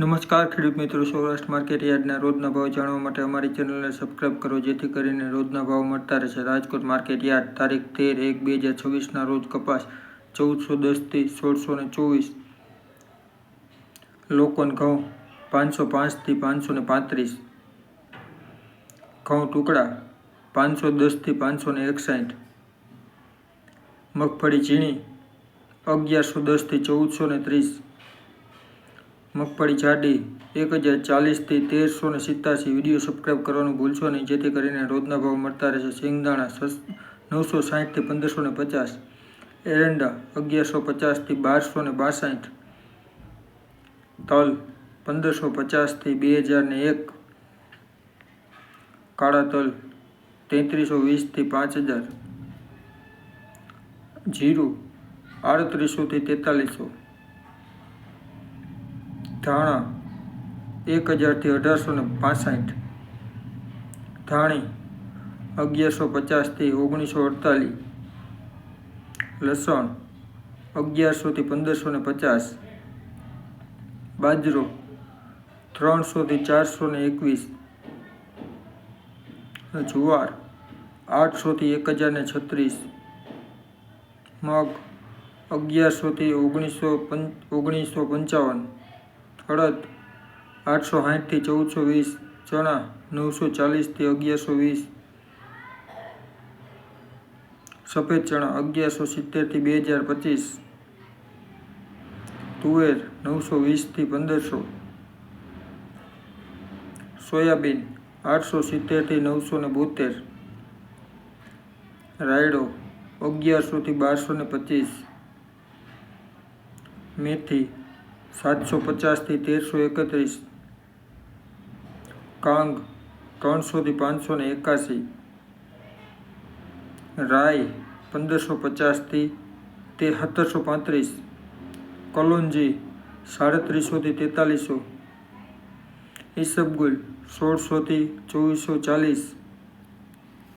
નમસ્કાર, ખેડૂત મિત્રો. સૌરાષ્ટ્ર માર્કેટ યાર્ડના રોજના ભાવ જાણવા માટે અમારી ચેનલને સબસ્ક્રાઇબ કરો, જેથી કરીને રોજના ભાવ મળતા રહેશે. રાજકોટ માર્કેટ યાર્ડ, તારીખ તેર એક બે હજાર છવ્વીસના રોજ કપાસ ચૌદસો દસથી સોળસો ને ચોવીસ, લોકોન ઘઉં પાંચસો પાંચથી પાંચસો ને પાંત્રીસ, ઘઉં ટુકડા પાંચસો દસથી પાંચસો ને એકસાઠ, મગફળી ઝીણી અગિયારસો દસથી ચૌદસો ને ત્રીસ મગફળી જાડી એક હજાર ચાલીસથી તેરસો ને સિત્તાસી વીડિયો સબસ્ક્રાઈબ કરવાનું ભૂલશો નહીં. જેથી કરીને રોજના ભાવ મળતા રહેશે સિંગદાણા નવસો સાહીઠથી પંદરસો ને પચાસ. એરંડા અગિયારસો પચાસથી બારસો ને બાસઠ. તલ પંદરસો પચાસથી બે હજાર ને એક. કાળા તલ તેત્રીસો વીસથી પાંચ હજાર. જીરું આડત્રીસોથી તેતાલીસો. ધાણા એક હજારથી અઢારસો ને પાસઠ. ધાણી અગિયારસો પચાસથી ઓગણીસો અડતાલીસ. લસણ અગિયારસોથી પંદરસો ને પચાસ. બાજરો ત્રણસોથી ચારસો ને એકવીસ. જુવાર આઠસોથી એક હજાર ને છત્રીસ. મગ અગિયારસોથી ઓગણીસો પંચ ઓગણીસો પંચાવન. અડદ આઠસો સાઠથી ચૌદસો વીસ, ચણા નવસો ચાલીસથી અગિયારસો વીસ, સફેદ ચણા અગિયારસો સિત્તેરથી બે હજાર પચીસ, તુવેર નવસો વીસથી પંદરસો, સોયાબીન આઠસો સિત્તેરથી નવસો ને બોતેર, રાયડો અગિયારસોથી બારસો ને પચીસ, મેથી સાતસો પચાસથી તેરસો એકત્રીસ. કાંગ ત્રણસોથી પાંચસો ને એકાસી રાય પંદરસો પચાસથી તે સત્તરસો પાંત્રીસ. કલોંજી સાડત્રીસોથી તેતાલીસો. ઈસબગુલ સોળસોથી ચોવીસો ચાલીસ.